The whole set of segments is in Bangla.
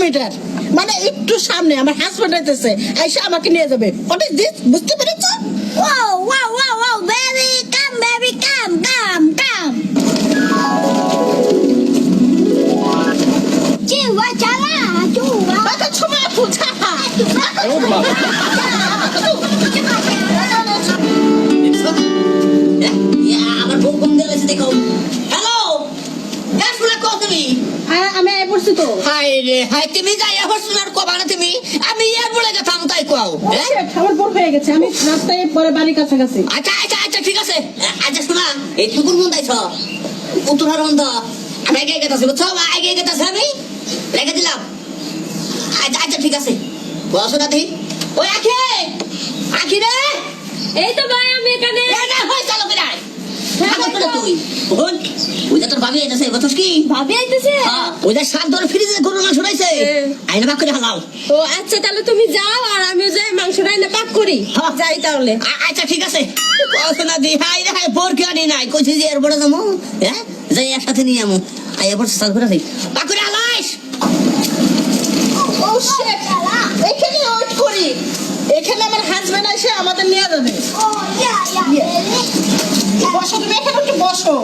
কিলোমিটার মানে একটু সামনে আমার হাজবেন্ড আইতেছে আইসা আমাকে নিয়ে যাবে। হোয়াট ইজ দিস বুঝতে পেরেছ? Whoa, whoa, whoa, whoa, baby come baby, come come come Chuva, chala, chuva. বাবা ছুমা হাই তুমি যাই শোনার কবা না তুমি। আমি ইয়ার বলে গেতাম তাই কও। হ্যাঁ? আমার পর হয়ে গেছে আমি রাস্তায় পরে বাড়ির কাছাকাছি। আচ্ছা আচ্ছা আচ্ছা ঠিক আছে। আচ্ছা শোনা এই টুকুর মন দাইছ উত্তরার মন আমি আগে গেতাছি বুঝছ? আগে গেতাছি আমি। রেখে দিলাম। আচ্ছা আচ্ছা ঠিক আছে। বসো না তুই ওই আখি! আখি রে! এই তো ভাই আমি এখানে। না হয় চালো করে তুই। বোন ওই তোর ভাবি এসেছে বুঝছিস কি? ভাবি আইতেছে? হ্যাঁ, শাক ধরে ফ্রিজে গরু মাংস রয়েছে। আইনা ভাগ করে হালাও। ও আচ্ছা তাহলে তুমি যাও আর আমি যাই মাংস রান্না পাক করি। হ্যাঁ। যাই তাহলে। আচ্ছা ঠিক আছে। না দি হাই রে হাই বোর কে আনি নাই। কইছি যে এর বড় হ্যাঁ? যাই একসাথে নিয়ে আমু। আই এবার সাল করে দিই ভাগ করে হালাইস। ও শিট এখানে ওয়েট করি। এখানে আমার হাজবেন্ড এসে আমাদের নিয়ে যাবে। বসো তুমি এখানে একটু বসো।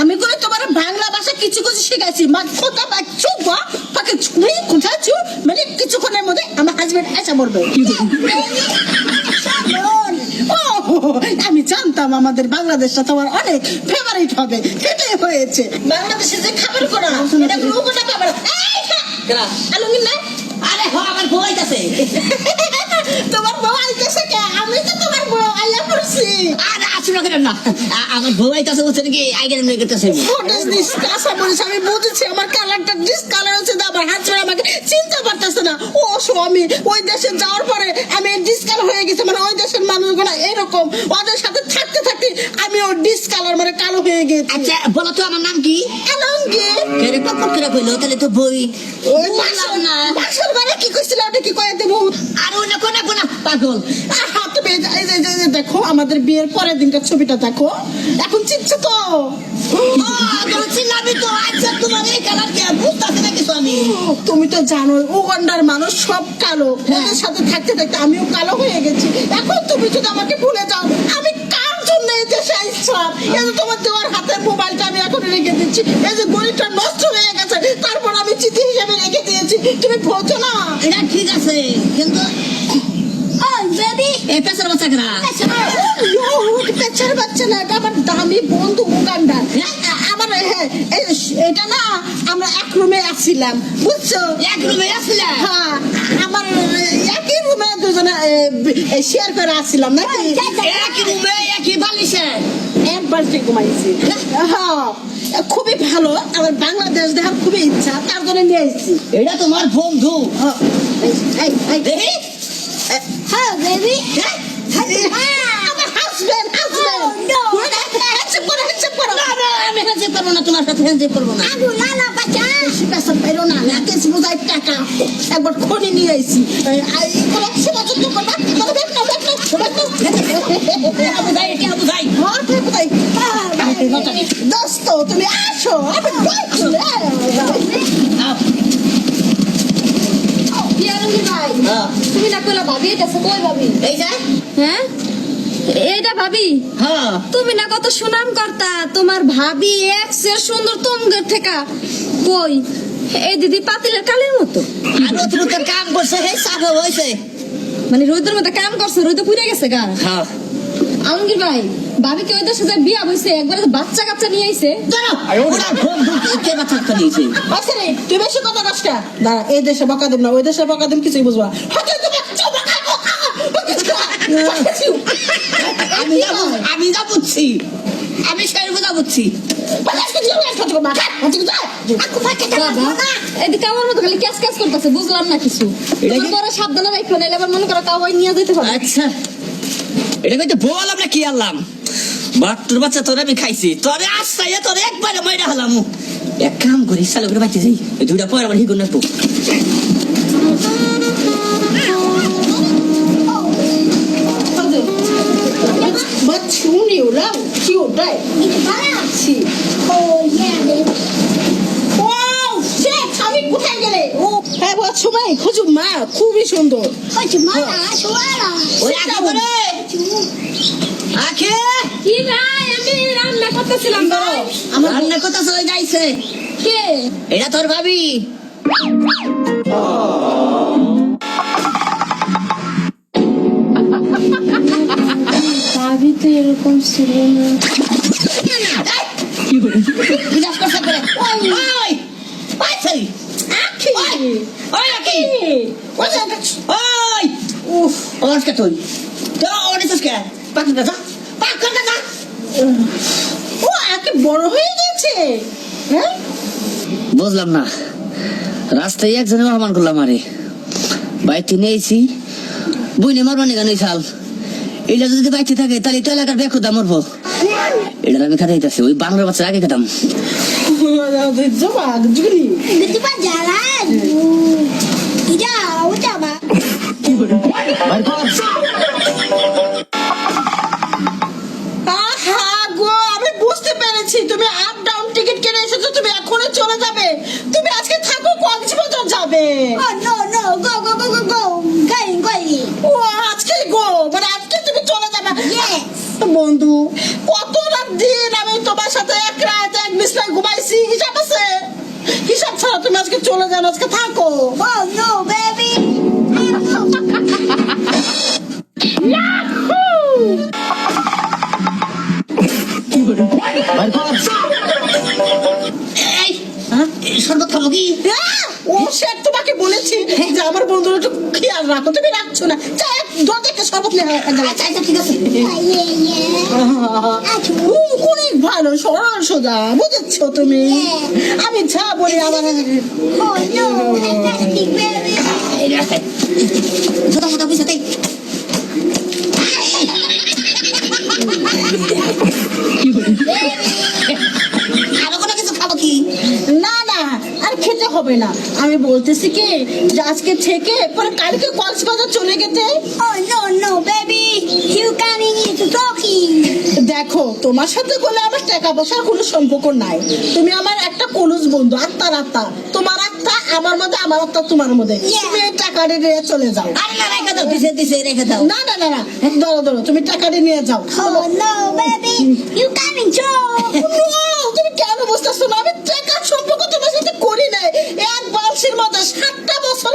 আমি করে তোমার বাংলা ভাষা কিছু কিছু শিখাইছি। মা খোকা বা চুপা পাকে ছুরি কোথায় মানে কিছুক্ষণের মধ্যে আমার হাজবেন্ড এসে ও, আমি জানতাম আমাদের বাংলাদেশটা তোমার অনেক ফেভারিট হবে। সেটাই হয়েছে। বাংলাদেশে যে খাবার করা এটা কোনো কোনো খাবার কেরা? না আরে হ আমার বউ আসুন না। আমার বউ আইতাছে বুঝছেন কি আগে নিয়ে গেতেছে What is this? কাঁচা মরিচ আমি বুঝেছি আমার কালারটা ডিসকালার হচ্ছে তো আমার হাজবেন্ড আমাকে চিনতে পারতেছে না। ও স্বামী ওই দেশে যাওয়ার পরে আমি ডিসকালার হয়ে গেছি মানে ওই দেশের মানুষগুলো এরকম ওদের সাথে থাকতে থাকতে আমি ওর ডিসকালার মানে কালো হয়ে গেছি। আচ্ছা বলো তো আমার নাম কি? আলমগীর। কেরে পকর করে কইলো? তাহলে তো বই। ওই না। মাসের বারে কি কইছিল ওটা কি কয়ে দেবো? আর ওই না কোনা কোনা পাগল। আহা, দেখো আমাদের বিয়ের পরের দিনকার ছবিটা দেখো। এখন চিনছো তো। আচ্ছা তুমি তো জানো উগান্ডার মানুষ সব কালো। ওদের সাথে থাকতে থাকতে আমিও কালো হয়ে গেছি। এখন তুমি যদি আমাকে ভুলে যাও আমি কার জন্য এই দেশে আসছিলাম এই যে তোমার দেওয়ার হাতের মোবাইলটা আমি এখন রেখে দিচ্ছি। এই যে গরিবটা নষ্ট হয়ে গেছে তারপর আমি চিঠি হিসেবে রেখে দিয়েছি। তুমি বোঝো না। এটা ঠিক আছে। কিন্তু ওই বেবি এই পেছার বাচ্চা কেনা? পেছার বাচ্চা না এটা আমার দামি বন্ধু উগান্ডার আমার এই- এটা না আমরা এক রুমে আসছিলাম বুঝছ? এক রুমে আসলে হ্যাঁ আমার একই রুমে দুজনে শেয়ার করে আসছিলাম নাকি? এক রুমে একই বালিশে? এক বাড়িতে ঘুমাইছি। হ্যাঁ খুবই ভালো আমার বাংলাদেশ দেখার খুবই ইচ্ছা তার জন্য নিয়ে এসেছি। এটা তোমার বন্ধু। হ্যাঁ, দেখি। হ্যাঁ করো করো. না না করব না তোমার সাথে হ্যান্ডশেক করব না। আগু লালা বাচ্চা বেশি পেশা পাইরো না নাকেশ বোঝাই টাকা। একবার খনি নিয়ে আইছি। সেবা যত্ন করবা করো, বেক নাও, বেক নাও, বেক নাও। এটা বুঝাই এটা বুঝাই হ্যাঁ, ঠিক কোথায়? দোস্ত তুমি আসো। আমি বলছি ভাই হ্যাঁ। তুমি না কইলা ভাবি এটা কই ভাবি? এই হ্যাঁ? এইটা ভাবি? হ্যাঁ। তুমি না কত সুনাম করতা তোমার ভাবি এক্সের সুন্দর তোমাদের থেকে কই? এই দিদি পাতিলের কালের মতো। আর অতিরিক্ত কাম করছে হে মানে রোদের মধ্যে কাম করছে রোদে পুড়ে গেছে গা। হ্যাঁ। আলমগীর ভাই ভাবি কি ওই দেশে যে বিয়া হইছে একবারে বাচ্চা কাচ্চা নিয়ে আইছে। আচ্ছা তুই বেশি কথা কষ্ট দাঁড়া এই দেশে বকা না ওই দেশে বকা কিছুই বুঝবা আমি যা বুঝছি। আমি বুঝা আমার বুঝলাম না কিছু। সাবধানে রাখো নাইলে আবার মনে করো কাউ নিয়ে যেতে পারে আচ্ছা। এটা কইতে বললাম না কি আনলাম? বাট্টুর বাচ্চা তোরে আমি খাইছি। তোরে আস্তায় তোরে একবারে মাইরা হলাম। এক কাম করি সালে করে বাচ্চা যাই। ওই দুইটা পরে আমার হিগুন রাখব But you knew you. Oh, Wow, shit! ও খুবই সুন্দর রান্না করতেছিলাম আমার রান্না কথা চলে যাইছে। কে? এটা তোর ভাবি। ভাবি তো এরকম ছিল না। বিনাশ করছে করে ওই ওই ওই ওই ও আকে বড় হয়ে গেছে হ্যাঁ বুঝলাম না রাস্তায় একজনে অপমান করলাম আরে বাইকটি নিয়েছি বইনে মারবানি গান সাল এটা যদি বাইকটি থাকে তাহলে তো এলাকার ব্যাগ কোথায় মরবো এটা আমি খাতাইতেছি ওই বাংলার বাচ্চা আগে খেতাম জবাক যাবে ও আজকে গো মানে আজকে তুমি চলে যাবে। বন্ধু কত রাত দিন আমি তোমার সাথে এক রাত এক বিছনায় ঘুমাইছি হিসাব আছে? হিসাব ছাড়া তুমি আজকে চলে যাও আজকে থাকো। এই শরবত খাব কি! ও স্যার তোমাকে বলেছি যে আমার বন্ধুরা একটু খেয়াল রাখো তুমি রাখছো না। চা শপথ নেওয়া আচ্ছা আচ্ছা ঠিক আছে। অনেক ভালো সরল সোজা বুঝেছ তুমি? আমি যা বলি আমার এই রাস্তায়। হবে না। আমি বলতেছি কি যে আজকে থেকে পরে কালকে কক্সবাজার চলে গেতে। দেখো তোমার সাথে বলে আমার টাকা পয়সার কোনো সম্পর্ক নাই। তুমি আমার একটা কলুজ বন্ধু আত্মার আত্মা। তোমার আত্মা আমার মধ্যে আমার আত্মা তোমার মধ্যে. তুমি টাকাটা নিয়ে চলে যাও। আরে না রেখে দাও দিছে দিছে রেখে দাও। না না না না ধরো ধরো তুমি টাকাটা নিয়ে যাও। No, তুমি কেন বুঝতেছো না আমি টাকার সম্পর্ক তোমার সাথে করি নাই এক বালসির মধ্যে সাতটা বছর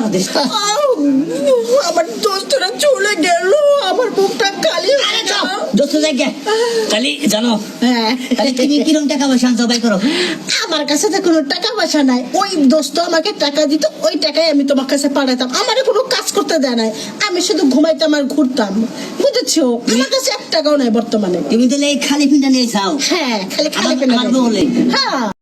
আমাদের। আমার দোস্তরা চলে গেল আমার বুকটা খালি আরে যাও দোস্ত তাহলে জানো হ্যাঁ। তাহলে তুমি কিরম টাকা পয়সা আনছো বাই করো। আমার কাছে তো কোনো টাকা পয়সা নাই। ওই দোস্ত আমাকে টাকা দিত ওই টাকায় আমি তোমার কাছে পাঠাতাম। আমার কোনো কাজ করতে দেয় নাই। আমি শুধু ঘুমাইতাম আর ঘুরতাম। বুঝেছ? আমার কাছে এক টাকাও নাই বর্তমানে। তুমি তাহলে এই খালি ফিনটা নিয়ে যাও। হ্যাঁ খালি খালি আমার হ্যাঁ।